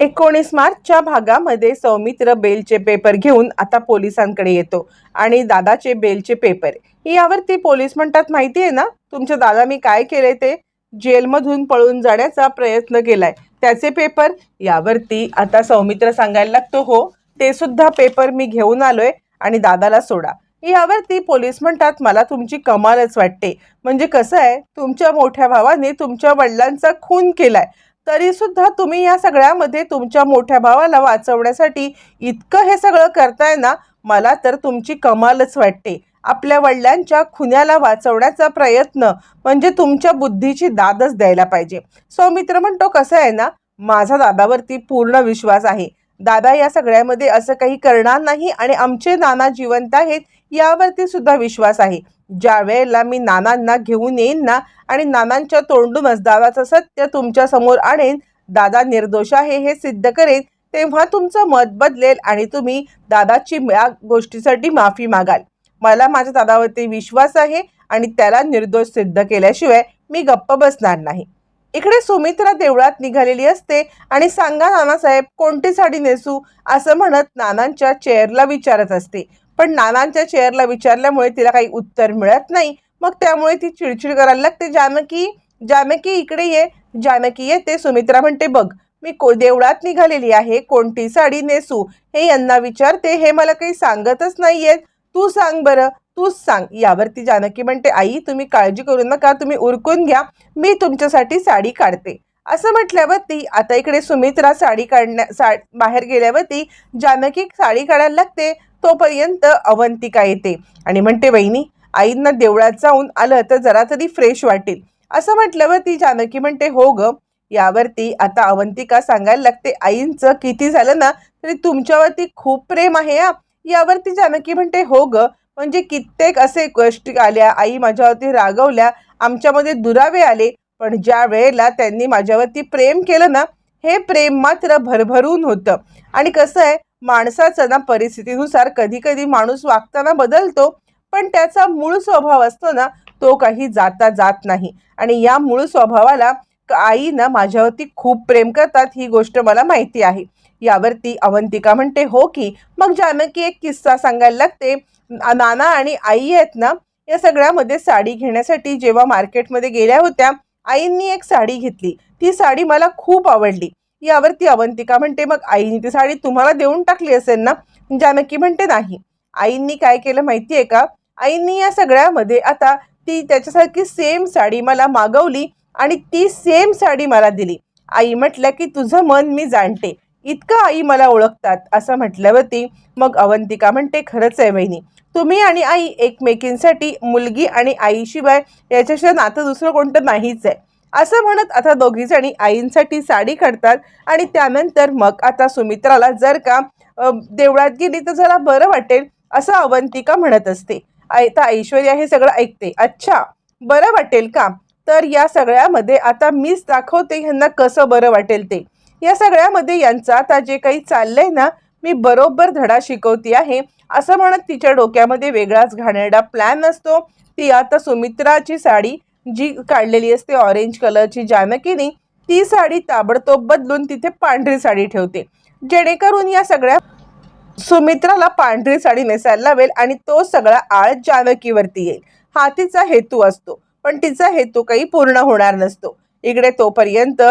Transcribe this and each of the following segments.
एकोणीस मार्चच्या भागामध्ये सौमित्र बेलचे पेपर घेऊन आता पोलिसांकडे येतो आणि दादाचे बेलचे पेपर. यावरती पोलीस म्हणतात माहिती आहे ना तुमच्या दादा मी काय केले ते? जेलमधून पळून जाण्याचा प्रयत्न केलाय. त्याचे पेपर यावरती आता सौमित्र सांगायला लागतो हो ते सुद्धा पेपर मी घेऊन आलोय आणि दादाला सोडा. यावरती पोलीस म्हणतात मला तुमची कमालच वाटते. म्हणजे कसं आहे तुमच्या मोठ्या भावाने तुमच्या वडिलांचा खून केलाय. तरी सुद्धा तुम्ही या सगळ्यामध्ये तुमच्या मोठ्या भावाला वाचवण्यासाठी इतकं हे सगळं करताय ना मला तर तुमची कमालच वाटते. आपल्या वडिलांच्या खुन्याला वाचवण्याचा प्रयत्न म्हणजे तुमच्या बुद्धीची दादच द्यायला पाहिजे. सौमित्र म्हणतो कसं आहे ना माझा दादावरती पूर्ण विश्वास आहे. दादा या सगळ्यामध्ये असं काही करणार नाही आणि आमचे नाना जिवंत आहेत यावरती सुद्धा विश्वास आहे. ज्या वेळेला मी नानांना घेऊन येईन ना आणि नानांच्या तोंडूनच दादाचं सत्य तुमच्यासमोर आणेन दादा निर्दोष आहे हे सिद्ध करेन तेव्हा तुमचं मत बदलेल आणि तुम्ही दादाची या गोष्टीसाठी माफी मागाल. मला माझ्या दादावरती विश्वास आहे आणि त्याला निर्दोष सिद्ध केल्याशिवाय मी गप्प बसणार नाही. इकडे सुमित्रा देवळात निघालेली असते आणि सांगा नानासाहेब कोणती साडी नेसू असं म्हणत नानांच्या चेअरला विचारत असते. पण नानांच्या चेअरला विचारल्यामुळे तिला काही उत्तर मिळत नाही. मग त्यामुळे ती चिडचिड करायला लागते. जानकी जानकी इकडे ये. जानकी येते. सुमित्रा म्हणते बघ मी को देवळात निघालेली आहे. कोणती साडी नेसू हे यांना विचारते. हे मला काही सांगतच नाहीयेत. तू सांग बरं. तूच सांग. यावरती जानकी म्हणते आई तुम्ही काळजी करू नका. तुम्ही उरकून घ्या. मी तुमच्यासाठी साडी काढते. असं म्हटल्यावरती आता इकडे सुमित्रा साडी काढण्या सा बाहेर गेल्यावरती जानकी साडी काढायला लागते. तोपर्यंत अवंतिका येते. आणि म्हणते बहिणी आईंना देवळात जाऊन आलं तर जरा तरी फ्रेश वाटेल. असं म्हटल्यावरती जानकी म्हणते हो ग यावरती आता अवंतिका सांगायला लागते आईंचं किती झालं ना तरी तुमच्यावरती खूप प्रेम आहे या यावरती जानकी म्हणते हो ग म्हणजे कित्येक असे गोष्टी आल्या आई माझ्यावरती रागवल्या आमच्यामध्ये दुरावे आले पण ज्या वेळेला त्यांनी माझ्यावरती प्रेम केलं ना हे प्रेम मात्र भरभरून होतं. आणि कसं आहे माणसाचं ना परिस्थितीनुसार कधी कधी माणूस वागताना बदलतो पण त्याचा मूळ स्वभाव असतो ना तो काही जाता जात नाही. आणि या मूळ स्वभावाला क- आई ना माझ्यावरती खूप प्रेम करतात ही गोष्ट मला माहिती आहे. यावरती अवंतिका म्हणते हो की. मग जानकी एक किस्सा सांगायला लागते. नाना आणि आई आहेत ना या सगळ्यामध्ये साडी घेण्यासाठी जेव्हा मार्केटमध्ये गेल्या होत्या आईंनी एक साडी घेतली. ती साडी मला खूप आवडली. यावरती अवंतिका म्हणते मग आईने ती साडी तुम्हाला देऊन टाकली असेल ना? जानकी म्हणते नाही. आईंनी काय केलं माहिती आहे का? आईंनी या सगळ्यामध्ये आता ती त्याच्यासारखी सेम साडी मला मागवली आणि ती सेम साडी मला दिली. आई म्हटलं की तुझं मन मी जाणते. इतकं आई मला ओळखतात. असं म्हटल्यावरती मग अवंतिका म्हणते खरंच आहे बहिणी तुम्ही आणि आई एकमेकींसाठी मुलगी आणि आईशिवाय याच्याशिवाय नातं दुसरं कोणतं नाहीच आहे. असं म्हणत आता दोघीजणी आईंसाठी साडी काढतात आणि त्यानंतर मग आता सुमित्राला जर का देवळात गेली तर जरा बरं वाटेल असं अवंतिका म्हणत असते. आता ऐश्वर्या हे सगळं ऐकते. अच्छा बरं वाटेल का? तर या सगळ्यामध्ये आता मीच दाखवते ह्यांना कसं बरं वाटेल ते. या सगळ्यामध्ये यांचं आता जे काही चाललंय ना मी बरोबर धडा शिकवती आहे. असं म्हणत तिच्या डोक्यामध्ये वेगळाच घाणेरडा प्लॅन असतो. ती आता सुमित्राची साडी जी काढलेली असते ऑरेंज कलरची जानकीने ती साडी ताबडतोब बदलून तिथे पांढरी साडी ठेवते. जेणेकरून या सगळ्या सुमित्राला पांढरी साडी नेसायला लावेल आणि तो सगळा आळ जानकीवरती येईल. हा तिचा हेतू असतो. पण तिचा हेतू काही पूर्ण होणार नसतो. इकडे तोपर्यंत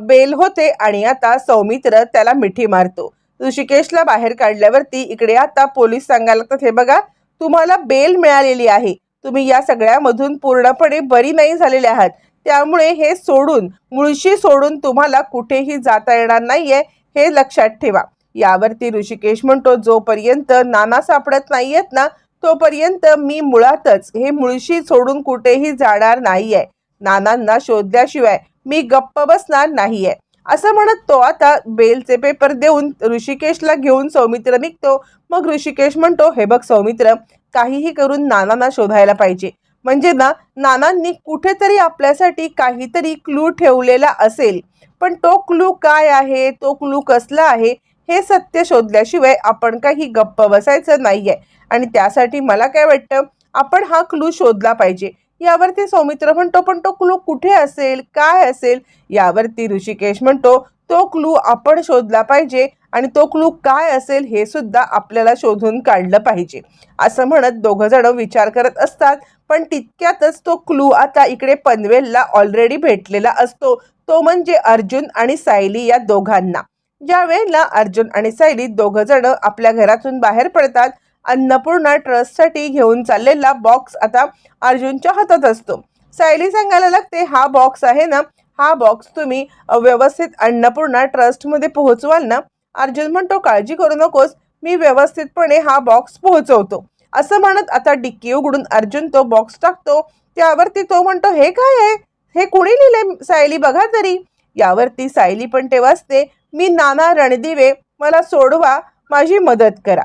बेल होते आणि आता सौमित्र त्याला मिठी मारतो. ऋषिकेशला बाहेर काढल्यावरती इकडे आता पोलीस सांगायला लागतात हे बघा तुम्हाला बेल मिळालेली आहे. तुम्ही या सगळ्यामधून पूर्णपणे बरी नाही झालेले आहात. त्यामुळे हे सोडून मुळशी सोडून तुम्हाला कुठेही जाता येणार नाहीये हे लक्षात ठेवा. यावरती ऋषिकेश म्हणतो जोपर्यंत नाना सापडत नाहीयेत ना तोपर्यंत मी मुळातच हे मुळशी सोडून कुठेही जाणार नाहीये. नानांना शोधल्याशिवाय मी गप्प बसणार नाहीये. असं म्हणत तो आता बेलचे पेपर देऊन ऋषिकेशला घेऊन सौमित्र निघतो. मग ऋषिकेश म्हणतो हे बघ सौमित्र काहीही करून नानांना शोधायला पाहिजे. म्हणजे ना नानांनी कुठेतरी आपल्यासाठी काहीतरी क्लू ठेवलेला असेल. पण तो क्लू काय आहे? तो क्लू कसला आहे? हे सत्य शोधल्याशिवाय आपण काही गप्प बसायचं नाही आहे आणि त्यासाठी मला काय वाटतं आपण हा क्लू शोधला पाहिजे. यावरती सौमित्र म्हणतो पण तो क्लू कुठे असेल? काय असेल? यावरती ऋषिकेश म्हणतो तो क्लू आपण शोधला पाहिजे आणि तो क्लू काय असेल हे सुद्धा आपल्याला शोधून काढलं पाहिजे. असं म्हणत दोघं जण विचार करत असतात पण तितक्यातच तो क्लू आता इकडे पनवेलला ऑलरेडी भेटलेला असतो. तो म्हणजे अर्जुन आणि सायली या दोघांना. ज्या वेळेला अर्जुन आणि सायली दोघं जण आपल्या घरातून बाहेर पडतात अन्नपूर्णा ट्रस्टसाठी घेऊन चाललेला बॉक्स आता अर्जुनच्या हातात असतो. सायली सांगायला लागते हा बॉक्स आहे ना? हा बॉक्स तुम्ही व्यवस्थित अन्नपूर्णा ट्रस्टमध्ये पोहोचवाल ना? अर्जुन म्हणतो काळजी करू नकोस. मी व्यवस्थितपणे हा बॉक्स पोहोचवतो. असं म्हणत आता डिक्की उघडून अर्जुन तो बॉक्स टाकतो. त्यावरती तो म्हणतो हे काय आहे? हे कुणी लिहिले सायली? बघा तरी. यावरती सायली पण ते वाचते मी नाना रणदिवे. मला सोडवा. माझी मदत करा.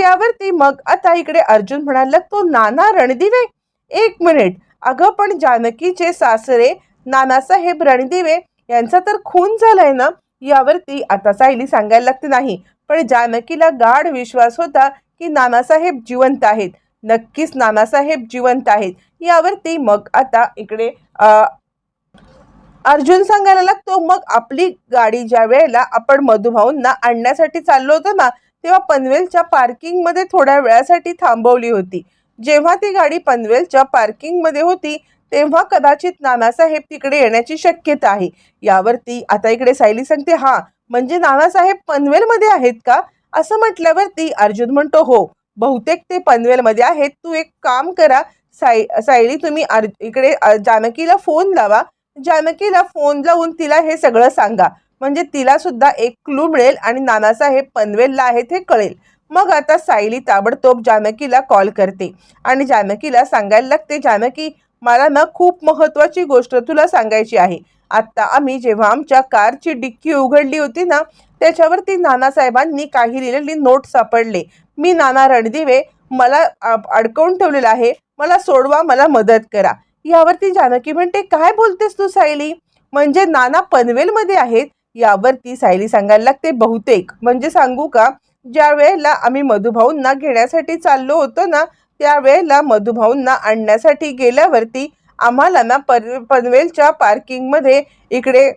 त्यावरती मग आता इकडे अर्जुन म्हणाला तो नाना रणदिवे. एक मिनिट. अगं पण जानकीचे सासरे नानासाहेब रणदिवे यांचा तर खून झालाय ना? यावरती आता सायली सांगायला लागते नाही. पण जानकीला गाढ विश्वास होता की नानासाहेब जिवंत आहेत. नक्कीच नानासाहेब जिवंत आहेत. यावरती मग आता इकडे अर्जुन सांगायला लागतो मग आपली गाडी ज्या वेळेला आपण मधुभाऊंना आणण्यासाठी चाललो होतो ना तेव्हा पनवेलच्या पार्किंगमध्ये थोड्या वेळासाठी थांबवली होती. जेव्हा ती गाडी पनवेलच्या पार्किंगमध्ये होती तेव्हा कदाचित नानासाहेब तिकडे येण्याची शक्यता आहे. यावरती आता इकडे सायली सांगते हा म्हणजे नानासाहेब पनवेलमध्ये आहेत का? असं म्हटल्यावरती अर्जुन म्हणतो हो बहुतेक ते पनवेलमध्ये आहेत. तू एक काम करा साय सायली तुम्ही अर्ज इकडे जानकीला फोन लावा. जानकीला फोन लावून तिला हे सगळं सांगा. म्हणजे तिला सुद्धा एक क्लू मिळेल आणि नानासाहेब पनवेलला आहेत हे कळेल. मग आता सायली ताबडतोब जानकीला कॉल करते आणि जानकीला सांगायला लागते जानकी मला ना खूप महत्त्वाची गोष्ट तुला सांगायची आहे. आत्ता आम्ही जेव्हा आमच्या कारची डिक्की उघडली होती ना त्याच्यावरती नानासाहेबांनी काही लिहिलेली नोट सापडले. मी नाना रणदिवे मला अडकवून ठेवलेलं आहे. मला सोडवा मला मदत करा. यावरती जानकी म्हणते काय बोलतेस तू सायली? म्हणजे नाना पनवेलमध्ये आहेत? यावरती सायली सांगायला लागते बहुतेक. म्हणजे सांगू का ज्या वेळेला आम्ही मधुभाऊंना घेण्यासाठी चाललो होतो ना त्यावेळेला मधुभाऊंना आणण्यासाठी गेल्यावरती आम्हाला ना पर पनवेलच्या पार्किंगमध्ये इकडे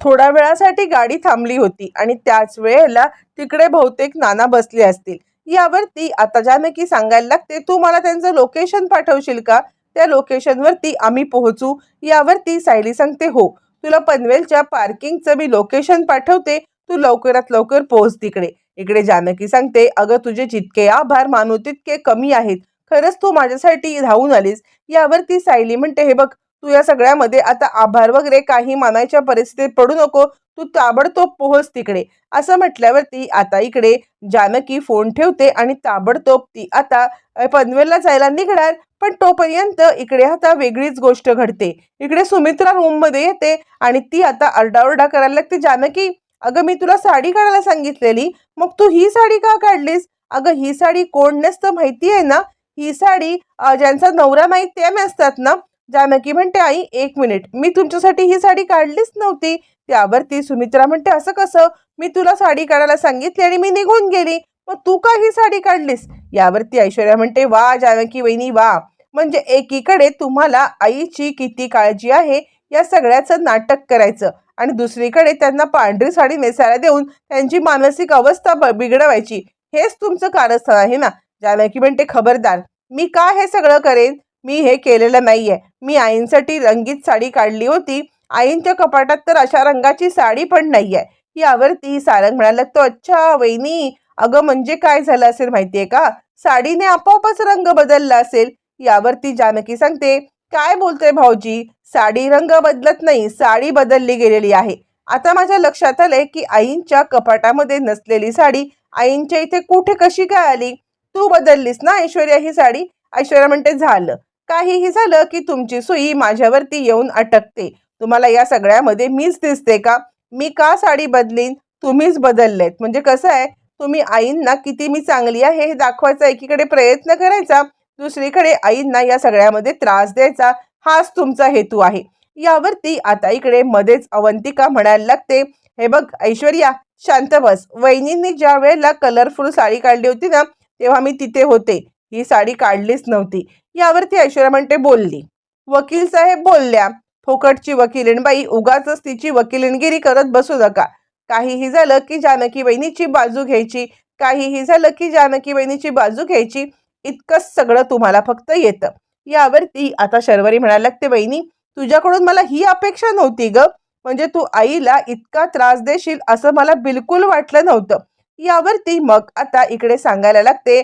थोड्या वेळासाठी गाडी थांबली होती आणि त्याच वेळेला तिकडे बहुतेक नाना बसले असतील. यावरती आता जानकी सांगायला लागते तू मला त्यांचं लोकेशन पाठवशील का? त्या लोकेशनवरती आम्ही पोहोचू. यावरती सायली सांगते हो. तुला पनवेलच्या पार्किंगचं मी लोकेशन पाठवते. तू लवकरात लवकर पोहोच तिकडे. इकडे जानकी सांगते अगं तुझे जितके आभार मानू तितके कमी आहेत. खरंच तू माझ्यासाठी धावून आलीस. यावर ती सायली म्हणते हे बघ तू या सगळ्यामध्ये आता आभार वगैरे काही मानायच्या परिस्थितीत पडू नको. तू ताबडतोब पोहोच तिकडे. असं म्हटल्यावरती आता इकडे जानकी फोन ठेवते आणि ताबडतोब ती आता पनवेलला जायला निघणार. पण तोपर्यंत इकडे आता वेगळीच गोष्ट घडते. इकडे सुमित्रा रूममध्ये येते आणि ती आता आरडाओरडा करायला लागते. जानकी अगं मी तुला साडी काढायला सांगितलेली. मग तू ही साडी का काढलीस? अगं ही साडी कोण नसतं माहिती आहे ना? ही साडी ज्यांचा नवरा नाही ते नसतात ना? जानकी म्हणते आई एक मिनिट. मी तुमच्यासाठी ही साडी काढलीच नव्हती. त्यावरती सुमित्रा म्हणते असं कसं? मी तुला साडी काढायला सांगितली आणि मी निघून गेली. मग तू का ही साडी काढलीस? यावरती ऐश्वर्या म्हणते वा जानकी वहिनी वा. म्हणजे एकीकडे तुम्हाला आईची किती काळजी आहे या सगळ्याचं नाटक करायचं. आणि दुसरीकडे त्यांना पांढरी साडी नेसायला देऊन त्यांची मानसिक अवस्था ब- बिघडवायची. हेच तुमचं कारस्थान आहे ना? जानकी म्हणते खबरदार. मी का हे सगळं करेन? मी हे केलेलं नाहीये. मी आईंसाठी रंगीत साडी काढली होती. आईंच्या कपाटात तर अशा रंगाची साडी पण नाहीये. यावरती सारंग म्हणाला तो अच्छा वहिनी अगं म्हणजे काय झालं असेल माहितीये का? साडीने आपोआपच रंग बदलला असेल. यावरती जानकी सांगते काय बोलतोय भाऊजी? साडी रंग बदलत नाही साडी बदलली गेलेली आहे. आता माझ्या लक्षात आलंय की आईंच्या कपाटामध्ये नसलेली साडी आईंच्या इथे कुठे कशी काय आली? तू बदललीस ना ऐश्वर्या ही साडी? ऐश्वर्या म्हणते झालं. काहीही झालं की तुमची सुई माझ्यावरती येऊन अटकते. तुम्हाला या सगळ्यामध्ये मीच दिसते का? मी का साडी बदलीन? तुम्हीच बदललेत. म्हणजे कसं आहे? तुम्ही आईंना किती मी चांगली आहे हे दाखवायचा एकीकडे प्रयत्न करायचा दुसरीकडे आईंना या सगळ्यामध्ये त्रास द्यायचा हाच तुमचा हेतू आहे. यावरती आता इकडे मध्येच अवंतिका म्हणायला लागते हे बघ ऐश्वर्या शांत बस. वहिनींनी ज्या वेळेला कलरफुल साडी काढली होती ना तेव्हा मी तिथे होते. ही साडी काढलीच नव्हती. यावरती ऐश्वर्या म्हणते बोलली. वकील साहेब बोलल्या फुकटची वकिलीणबाई उगाच तिची वकिलीणगिरी करत बसू नका. काहीही झालं की जानकी बहिणीची बाजू घ्यायची. काहीही झालं की जानकी बहिणीची बाजू घ्यायची. इतकंच सगळं तुम्हाला फक्त येतं. यावरती आता शर्वरी म्हणायला लागते बहिणी तुझ्याकडून मला ही अपेक्षा नव्हती ग. म्हणजे तू आईला इतका त्रास देशील असं मला बिलकुल वाटलं नव्हतं. यावरती मग आता इकडे सांगायला लागते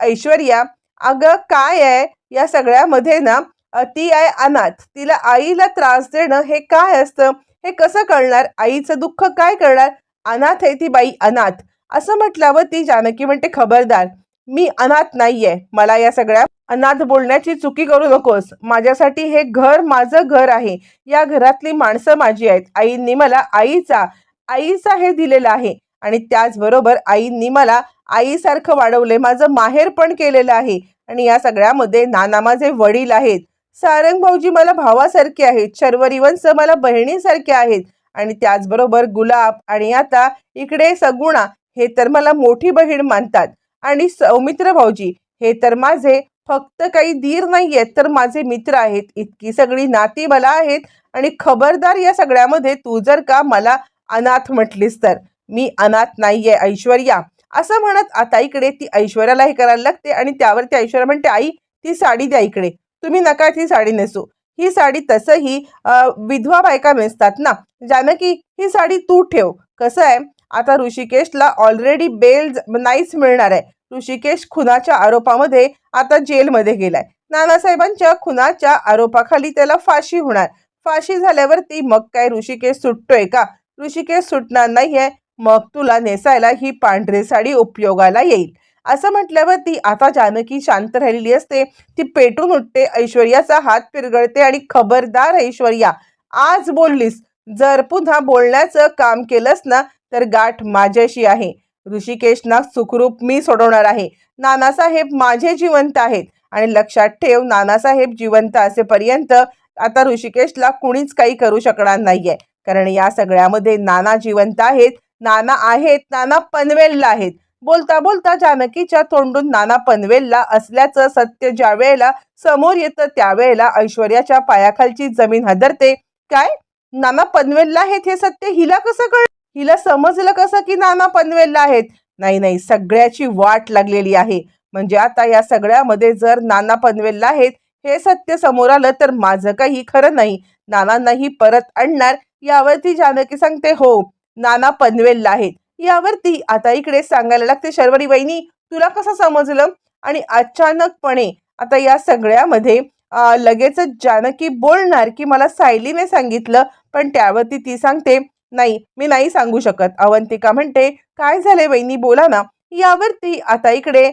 ऐश्वर्या अगं काय आहे? या सगळ्यामध्ये ना ती आहे अनाथ. तिला आईला त्रास देणं हे काय असतं? हे कसं कळणार? आईचं दुःख काय करणार? अनाथ आहे ती बाई अनाथ. असं म्हटल्यावर ती जानकी म्हणते खबरदार मी अनाथ नाहीये. मला या सगळ्या अनाथ बोलण्याची चुकी करू नकोस. माझ्यासाठी हे घर माझं घर आहे. या घरातली माणसं माझी आहेत. आईंनी मला आईचा आईचा हे दिलेलं आहे. आणि त्याचबरोबर आईंनी मला आईसारखं वाढवले माझं माहेर पण केलेलं आहे. आणि या सगळ्यामध्ये नाना माझे वडील आहेत. सारंग भाऊजी मला भावासारखे आहेत. शर्वरीवंश मला बहिणीसारखे आहेत. आणि त्याचबरोबर गुलाब आणि आता इकडे सगुणा हे तर मला मोठी बहीण मानतात. आणि सौमित्र भाऊजी हे तर माझे फक्त काही धीर नाही आहेत तर माझे मित्र आहेत. इतकी सगळी नाती मला आहेत. आणि खबरदार या सगळ्यामध्ये तू जर का मला अनाथ म्हटलीस तर. मी अनाथ नाही आहे ऐश्वर्या. असं म्हणत आता इकडे ती ऐश्वर्याला हे करायला लागते आणि त्यावर ती ऐश्वर्या म्हणते आई ती साडी द्या इकडे. तुम्ही नका ती साडी नेसू. ही साडी तसंही विधवा बायका नेसतात ना. जानकी ही साडी तू ठेव. कसं आहे आता ऋषिकेशला ऑलरेडी बेल नाहीच मिळणार आहे. ऋषिकेश खुनाच्या आरोपामध्ये आता जेलमध्ये गेलाय. नानासाहेबांच्या खुनाच्या आरोपाखाली त्याला फाशी होणार. फाशी झाल्यावरती मग काय ऋषिकेश सुटतोय का? ऋषिकेश सुटणार नाहीये. मग तुला नेसायला ही पांढरी साडी उपयोगाला येईल. असं म्हटल्यावर ती आता जानकी शांत राहिलेली असते. ती पेटून उठते. ऐश्वर्याचा हात पिरगळते आणि खबरदार ऐश्वर्या आज बोललीस. जर पुन्हा बोलण्याचं काम केलंस ना तर गाठ माझ्याशी आहे. ऋषिकेशना सुखरूप मी सोडवणार आहे. नानासाहेब माझे जिवंत आहेत. आणि लक्षात ठेव नानासाहेब जिवंत असेपर्यंत आता ऋषिकेशला कुणीच काही करू शकणार नाहीये. कारण या सगळ्यामध्ये नाना जिवंत आहेत. नाना आहेत नाना पनवेलला आहेत. बोलता बोलता जानकीच्या तोंडून नाना पनवेलला असल्याचं सत्य ज्या वेळेला समोर येतं त्यावेळेला ऐश्वर्याच्या पायाखालची जमीन हदरते. काय? नाना पनवेलला आहेत हे सत्य? हिला कसं कळ? हिला समजलं कसं की नाना पनवेलला आहेत? नाही नाही सगळ्याची वाट लागलेली आहे. म्हणजे आता या सगळ्यामध्ये जर नाना पनवेलला आहेत हे सत्य समोर आलं तर माझं काही खरं नाही. नानांनाही परत आणणार यावरती जानकी सांगते हो. नाना पनवेलला आहेत. यावरती आता इकडे सांगायला लागते शर्वरी वहिनी तुला कसं समजलं? आणि अचानकपणे आता या सगळ्यामध्ये लगेच जानकी बोलणार की मला सायलीने सांगितलं पण त्यावरती ती सांगते नाही मी नाही सांगू शकत. अवंतिका म्हणते काय झाले वहिनी बोला ना. यावरती आता इकडे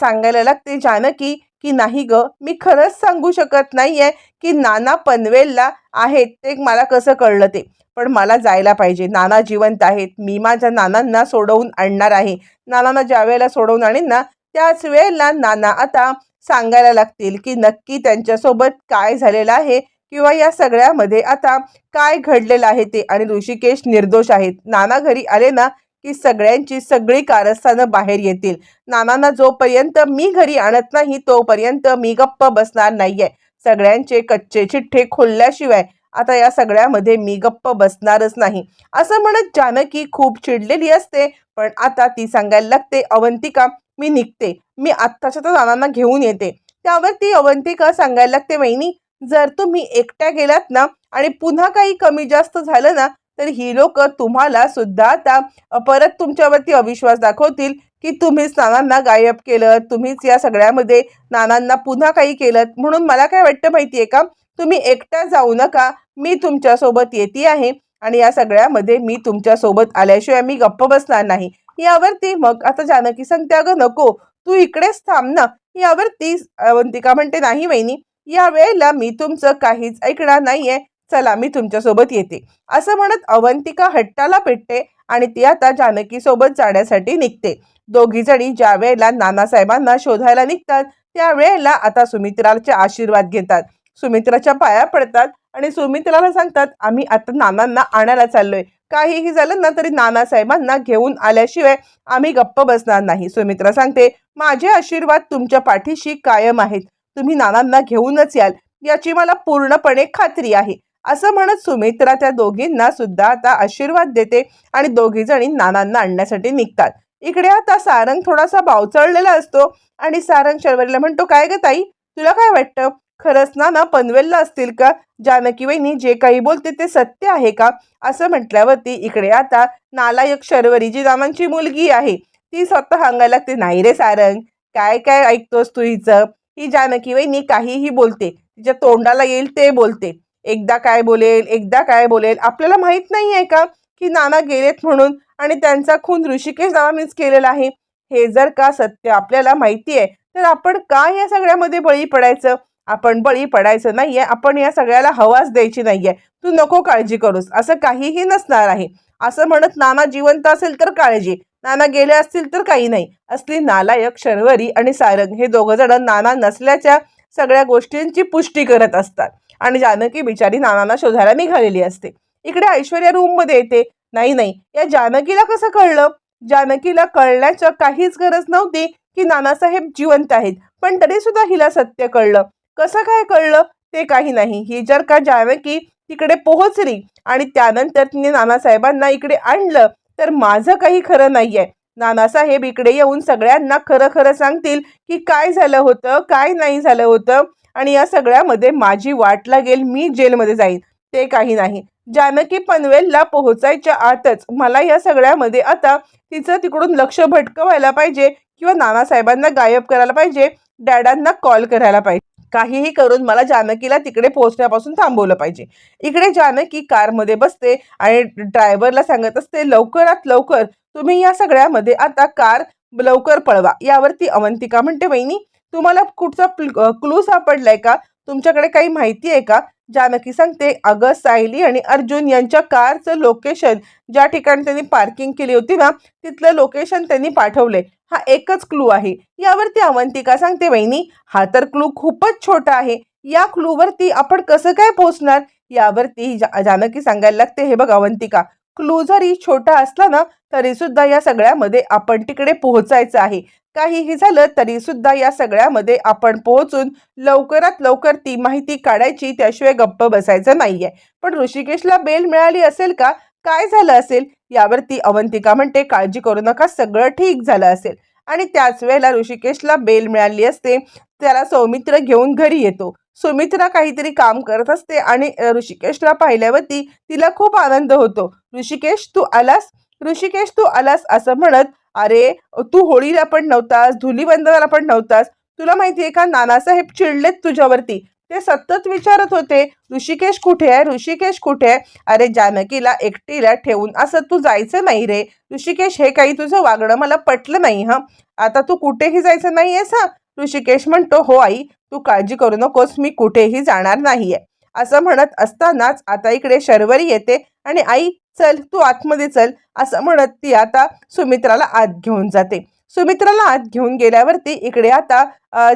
सांगायला लागते जानकी की नाही ग मी खरंच सांगू शकत नाहीये की नाना पनवेलला आहेत ते मला कसं कळलं ते. पण मला जायला पाहिजे. नाना जिवंत आहेत. मी माझ्या नानांना सोडवून आणणार आहे. नानांना ज्या वेळेला सोडवून आणीन ना त्याच वेळेला नाना आता सांगायला लागतील की नक्की त्यांच्यासोबत काय झालेलं आहे किंवा या सगळ्यामध्ये आता काय घडलेलं आहे ते आणि ऋषिकेश निर्दोष आहेत. नाना घरी आले ना की सगळ्यांची सगळी कारस्थानं बाहेर येतील. नानांना जोपर्यंत मी घरी आणत नाही तोपर्यंत मी गप्प बसणार नाहीये. सगळ्यांचे कच्चे चिठ्ठे खोलल्याशिवाय आता या सगळ्यामध्ये मी गप्प बसणारच नाही. असं म्हणत जानकी खूप चिडलेली असते पण आता ती सांगायला लागते अवंतिका मी निघते. मी आत्ताच्या तर नानांना घेऊन येते. त्यावर ती अवंतिका सांगायला लागते वहिनी जर तुम्ही एकट्या गेलात ना आणि पुन्हा काही कमी जास्त झालं ना तर ही लोक तुम्हाला सुद्धा आता परत तुमच्यावरती अविश्वास दाखवतील की तुम्हीच नानांना गायब केलं तुम्हीच या सगळ्यामध्ये नानांना पुन्हा काही केलं. म्हणून मला काय वाटतं माहिती आहे का तुम्ही एकट्या जाऊ नका. मी तुमच्यासोबत येते आहे आणि या सगळ्यामध्ये मी तुमच्यासोबत आल्याशिवाय मी गप्प बसणार नाही. यावरती मग आता जानकी सांगते अगं नको तू इकडेच थांब ना. यावरती अवंतिका म्हणते नाही वहिनी या वेळेला मी तुमचं काहीच ऐकणार नाहीये. चला मी तुमच्यासोबत येते. असं म्हणत अवंतिका हट्टाला पेटते आणि ती आता जानकी सोबत जाण्यासाठी निघते. दोघी जणी ज्या वेळेला नानासाहेबांना शोधायला निघतात त्यावेळेला आता सुमित्राचे आशीर्वाद घेतात. सुमित्राच्या पाया पडतात आणि सुमित्राला सांगतात आम्ही आता नानांना आणायला चाललोय. काहीही झालं ना तरी नानासाहेबांना घेऊन आल्याशिवाय आम्ही गप्प बसणार नाही. सुमित्रा सांगते माझे आशीर्वाद तुमच्या पाठीशी कायम आहेत. तुम्ही नानांना घेऊनच याल. याची मला पूर्णपणे खात्री आहे. असं म्हणत सुमित्रा त्या दोघींना सुद्धा आता आशीर्वाद देते आणि दोघी जणी नानांना आणण्यासाठी निघतात. इकडे आता सारंग थोडासा बावचळलेला असतो आणि सारंग शर्वरीला म्हणतो काय ग ताई? तुला काय वाटतं? खरंच नाना पनवेलला असतील का? जानकी वहिनी जे काही बोलते ते सत्य आहे का? असं म्हटल्यावरती इकडे आता नालायक शर्वरी जी रामांची मुलगी आहे. ती स्वतः सांगायला लागते नाही रे सारंग काय काय ऐकतोस तू हिचं? ही जानकी वहिनी काहीही बोलते. तिच्या तोंडाला येईल ते बोलते. एकदा काय बोलेल एकदा काय बोलेल आपल्याला माहीत नाही आहे का की नाना गेलेत म्हणून आणि त्यांचा खून ऋषिकेश नानानेच केलेला आहे? हे जर का सत्य आपल्याला माहिती आहे तर आपण का या सगळ्यामध्ये बळी पडायचं? आपण बळी पडायचं नाहीये आपण या सगळ्याला हवाच द्यायची नाहीये. तू नको काळजी करूस असं काहीही नसणार आहे. असं म्हणत नाना जिवंत असेल तर काळजी नाना गेले असतील तर काही नाही. असली नालायक शर्वरी आणि सारंग हे दोघं जण नाना नसल्याच्या सगळ्या गोष्टींची पुष्टी करत असतात आणि जानकी बिचारी नानांना शोधायला निघालेली असते. इकडे ऐश्वर्या रूममध्ये येते. नाही नाही या जानकीला कसं कळलं? जानकीला कळण्याचं काहीच गरज नव्हती की नानासाहेब जिवंत आहेत पण तरी सुद्धा हिला सत्य कळलं. कसं काय कळलं? ते काही नाही. ही जर का जानकी तिकडे पोहोचली आणि त्यानंतर तिने नानासाहेबांना इकडे आणलं तर माझं काही खरं नाहीये. नानासाहेब इकडे येऊन सगळ्यांना खरं खरं सांगतील की काय झालं होतं काय नाही झालं होतं आणि या सगळ्यामध्ये माझी वाट लागेल मी जेलमध्ये जाईन. ते काही नाही. जानकी पनवेलला पोहोचायच्या आतच मला या सगळ्यामध्ये आता तिचं तिकडून लक्ष भटकवायला पाहिजे किंवा नानासाहेबांना गायब करायला पाहिजे डॅडांना कॉल करायला पाहिजे. काहीही करून मला जानकीला तिकडे पोहोचण्यापासून थांबवलं पाहिजे. इकडे जानकी कारमध्ये बसते आणि ड्रायव्हरला सांगत असते लवकरात लवकर तुम्ही या सगळ्यामध्ये आता कार लवकर पळवा. यावरती अवंतिका म्हणते वहिनी तुम्हाला कुठचा क्लू सापडलाय का? तुमच्याकडे काही माहिती आहे का? जानकी सांगते अगं सायली आणि अर्जुन यांच्या कारचं लोकेशन ज्या ठिकाणी त्यांनी पार्किंग केली होती ना तिथलं लोकेशन त्यांनी पाठवले हा एकच क्लू आहे. यावरती अवंतिका सांगते वहिनी हा तर क्लू खूपच छोटा आहे. या क्लूवरती आपण कसं काय पोहोचणार? यावरती जानकी सांगायला लागते हे बघ अवंतिका क्लू जरी छोटा असला ना तरी सुद्धा या सगळ्यामध्ये आपण तिकडे पोहोचायचं आहे. काहीही झालं तरी सुद्धा या सगळ्यामध्ये आपण पोहोचून लवकरात लवकर ती माहिती काढायची त्याशिवाय गप्प बसायचं नाहीये. पण ऋषिकेशला बेल मिळाली असेल का? काय झालं असेल? यावरती अवंतिका म्हणते काळजी करू नका सगळं ठीक झालं असेल. आणि त्याच वेळेला ऋषिकेशला बेल मिळाली असते त्याला सौमित्र घेऊन घरी येतो. सुमित्रा काहीतरी काम करत असते आणि ऋषिकेशला पाहिल्यावरती तिला खूप आनंद होतो. ऋषिकेश तू आलास? ऋषिकेश तू आलास असं म्हणत अरे तू होळीला पण नव्हतास धुलीवंदनाला पण नव्हतास. तुला माहितीये का नानासाहेब चिडलेत तुझ्यावरती. ते सतत विचारत होते ऋषिकेश कुठे आहे? ऋषिकेश कुठे आहे? अरे जानकीला एकटीला ठेवून असं तू जायचं नाही रे. ऋषिकेश हे काही तुझं वागणं मला पटलं नाही हा. आता तू कुठेही जायचं नाही आहेस हा. ऋषिकेश म्हणतो हो आई तू काळजी करू नकोस मी कुठेही जाणार नाहीये. असं म्हणत असतानाच आता इकडे शर्वरी येते आणि आई चल तू आतमध्ये चल असं म्हणत ती आता सुमित्राला आत घेऊन जाते. सुमित्राला आत घेऊन गेल्यावरती इकडे आता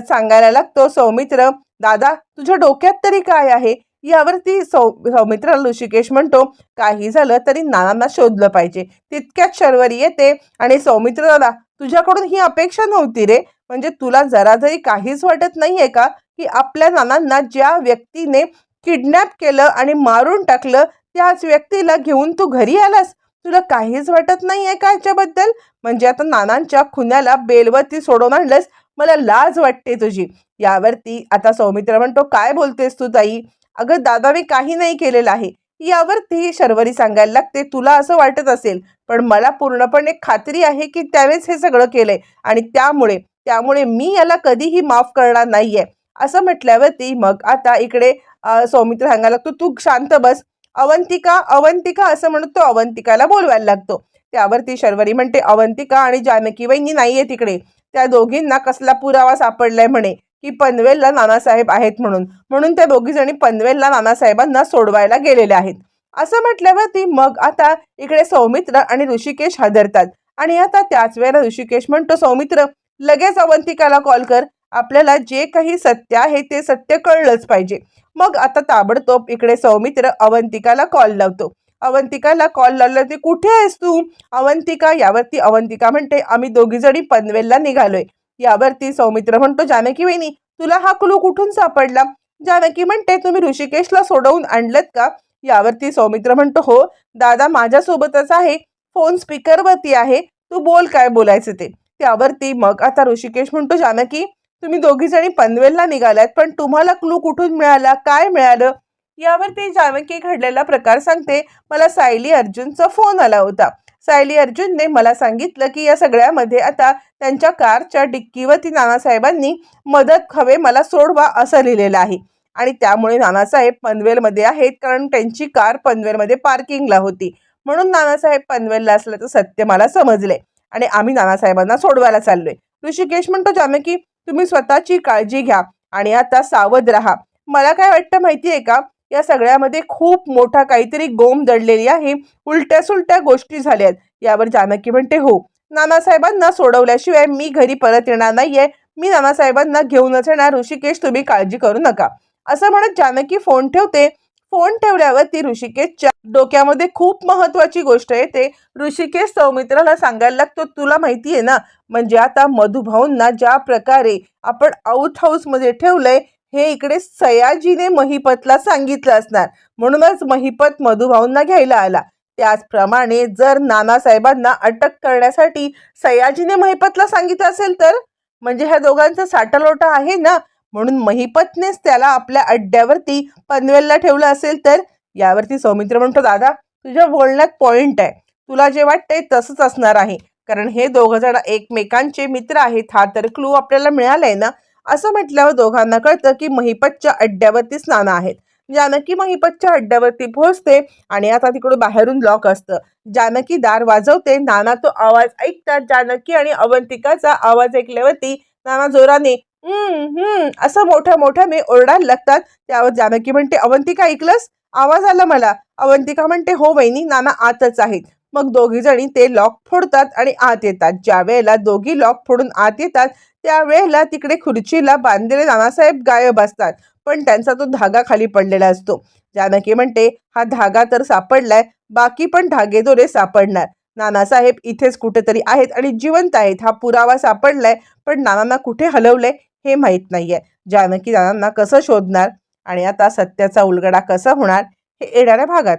सांगायला लागतो सौमित्र दादा तुझ्या डोक्यात तरी काय आहे? यावरती सौ सौमित्राला ऋषिकेश म्हणतो काही झालं तरी नानांना शोधलं पाहिजे. तितक्यात शर्वरी येते आणि सौमित्र दादा तुझ्याकडून ही अपेक्षा नव्हती रे. म्हणजे तुला जरा जरी काहीच वाटत नाहीये का की आपल्या नानांना ज्या व्यक्तीने किडनॅप केलं आणि मारून टाकलं त्याच व्यक्तीला घेऊन तू घरी आलास? तुला काहीच वाटत नाहीये का याच्याबद्दल? म्हणजे आता नानांच्या खुन्याला बेलवरती सोडून आणलंस मला लाज वाटते तुझी. यावरती आता सौमित्र म्हणतो काय बोलतेस तू ताई? अगं दादा मी काही नाही केलेलं आहे. यावरती शर्वरी सांगायला लागते तुला असं वाटत असेल पण मला पूर्णपणे खात्री आहे की त्यावेळेस हे सगळं केलंय आणि त्यामुळे त्यामुळे मी याला कधीही माफ करणार नाहीये. असं म्हटल्यावरती मग आता इकडे सौमित्र सांगायला लागतो तू शांत बस. अवंतिका अवंतिका असं म्हणत तो अवंतिकाला बोलवायला लागतो. त्यावरती शर्वरी म्हणते अवंतिका आणि जानकी वहिनी नाहीये तिकडे. त्या दोघींना कसला पुरावा सापडलाय म्हणे की पनवेलला नानासाहेब आहेत म्हणून. म्हणून त्या दोघी जणी पनवेलला नानासाहेबांना सोडवायला गेलेल्या आहेत. असं म्हटल्यावरती मग आता इकडे सौमित्र आणि ऋषिकेश हादरतात. आणि आता त्याच वेळेला ऋषिकेश म्हणतो सौमित्र लगेच अवंतिकाला कॉल कर. आपल्याला जे काही सत्य आहे ते सत्य कळलंच पाहिजे. मग आता ताबडतोब इकडे सौमित्र अवंतिकाला कॉल लावतो. अवंतिकाला कॉल लावला ते कुठे आहेस तू? अवंतिका यावरती अवंतिका म्हणते आम्ही दोघीजणी पनवेलला निघालोय. यावरती सौमित्र म्हणतो जानकी वहिनी तुला हा क्लू कुठून सापडला? जानकी म्हणते तुम्ही ऋषिकेशला सोडवून आणलत का? यावरती सौमित्र म्हणतो हो दादा माझ्यासोबतच आहे. फोन स्पीकरवरती आहे. तू बोल काय बोलायचं ते. त्यावरती मग आता ऋषिकेश म्हणतो जानकी तुम्ही दोघी जणी पनवेलला निघालात पण तुम्हाला क्लू कुठून मिळाला? काय मिळालं? यावरती जानकी घडलेला प्रकार सांगते. मला सायली अर्जुनचा फोन आला होता. सायली अर्जुनने मला सांगितलं की या सगळ्यामध्ये आता त्यांच्या कारच्या डिक्कीवरती नानासाहेबांनी मदत हवे मला सोडवा असं लिहिलेलं आहे. आणि त्यामुळे नानासाहेब पनवेलमध्ये आहेत कारण त्यांची कार पनवेलमध्ये पार्किंगला होती. म्हणून नानासाहेब पनवेलला असल्याचं सत्य मला समजले आणि आम्ही नानासाहेबांना सोडवायला चाललोय. ऋषिकेश म्हणतो जानकी तुम्ही स्वतःची काळजी घ्या आणि आता सावध राहा. मला काय वाटतं माहिती आहे का? या सगळ्यामध्ये खूप मोठा काहीतरी गोम दडलेली आहे. उलट्या सुलट्या गोष्टी झाल्यात यावर जानकी म्हणते हो नानासाहेबांना सोडवल्याशिवाय मी घरी परत येणार नाहीये. मी नानासाहेबांना घेऊनच येणार. ऋषिकेश तुम्ही काळजी करू नका. असं म्हणत जानकी फोन ठेवते. फोन ठेवल्यावर ती ऋषिकेशच्या डोक्यामध्ये खूप महत्वाची गोष्ट येते ऋषिकेश सौमित्राला सांगायला लागतो तुला माहिती आहे ना म्हणजे आता मधुभाऊंना ज्या प्रकारे आपण आउट हाऊसमध्ये ठेवलंय हे इकडे सयाजीने महिपतला सांगितलं असणार. म्हणूनच महिपत मधुभाऊंना घ्यायला आला. त्याचप्रमाणे जर नानासाहेबांना अटक करण्यासाठी सयाजीने महिपतला सांगितलं असेल तर? म्हणजे ह्या दोघांचा साठालोटा आहे ना म्हणून महिपतनेच त्याला आपल्या अड्ड्यावरती पनवेलला ठेवलं असेल तर यावरती सौमित्र म्हणतो दादा तुझ्या बोलण्यात पॉइंट आहे. तुला जे वाटतंय तसंच असणार आहे. कारण हे दोघं जण एकमेकांचे मित्र आहेत. हा तर क्लू आपल्याला मिळालाय ना? असं म्हटल्यावर दोघांना कळतं की महिपतच्या अड्ड्यावरती नाना आहेत. जानकी महिपतच्या अड्ड्यावरती पोहोचते आणि आता तिकडून बाहेरून लॉक असतं. जानकी दार वाजवते. नाना तो आवाज ऐकतात. जानकी आणि अवंतिकाचा आवाज ऐकल्यावरती नाना जोराने असं मोठ्या मोठ्या मी ओरडायला लागतात. त्यावर जानकी म्हणते अवंतिका ऐकलंस? आवाज आला मला. अवंतिका म्हणते हो वहिनी नाना आतच आहेत. मग दोघी जणी ते लॉक फोडतात आणि आत येतात. ज्या वेळेला दोघी लॉक फोडून आत येतात त्यावेळेला तिकडे खुर्चीला बांधलेले नानासाहेब गायब असतात. पण त्यांचा तो धागा खाली पडलेला असतो. जानकी म्हणते हा धागा तर सापडलाय बाकी पण धागेदोरे सापडणार. नानासाहेब इथेच कुठेतरी आहेत आणि जिवंत आहेत. हा पुरावा सापडलाय पण नानांना कुठे हलवलंय? हे माहीत नाहीये. जानकी नानांना कसं शोधणार आणि आता सत्याचा उलगडा कसा होणार हे येणाऱ्या भागात.